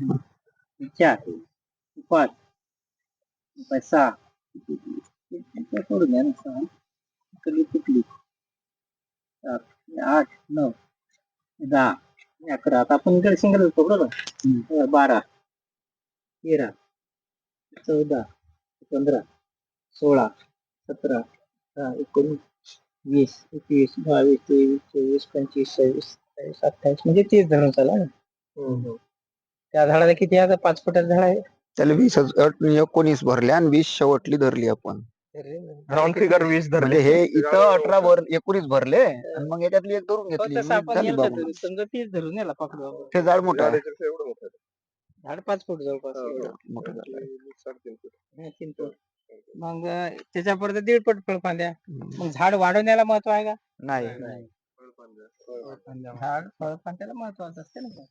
ही चार ही पाच ही पाच सहा हे- हे सोडून द्या ना सहा इकडली सात हे आठ नऊ हे दहा हे अकरा. आता आपण इकडे सिंगल पकडू ना हे बारा तेरा चौदा पंधरा सोळा सतरा अठरा एकोणीस वीस एकवीस बावीस तेवीस चोवीस पंचवीस सव्वीस अठ्ठावीस. म्हणजे तीस धरून चाला ना? त्या झाडाला किती आहे? आता पाच फुटाचं झाड आहे. त्याला वीस हजार- एकोणीस भरले आणि वीस शेवटली धरली आपण. राऊंड फिगर वीस म्हणजे धरले हे इथं अठरा भर एकोणीस भरले आणि मग याच्यातली एक धरून हो, घेतली तसं आपण झाली याला बाबा. धरू. समजा तीस धरून याला पकडू आपण. ते झाड मोठं आहे. झाड पाच फूट जवळपास. मोठं आहे. हा, तीन फूट. मग अं, त्याच्यापर्यंत दीड पट फळफांद्या हम्म. मग झाड वाढवण्याला महत्त्व आहे का? नाही. झाड फळफांद्याला महत्वाचं असते ना.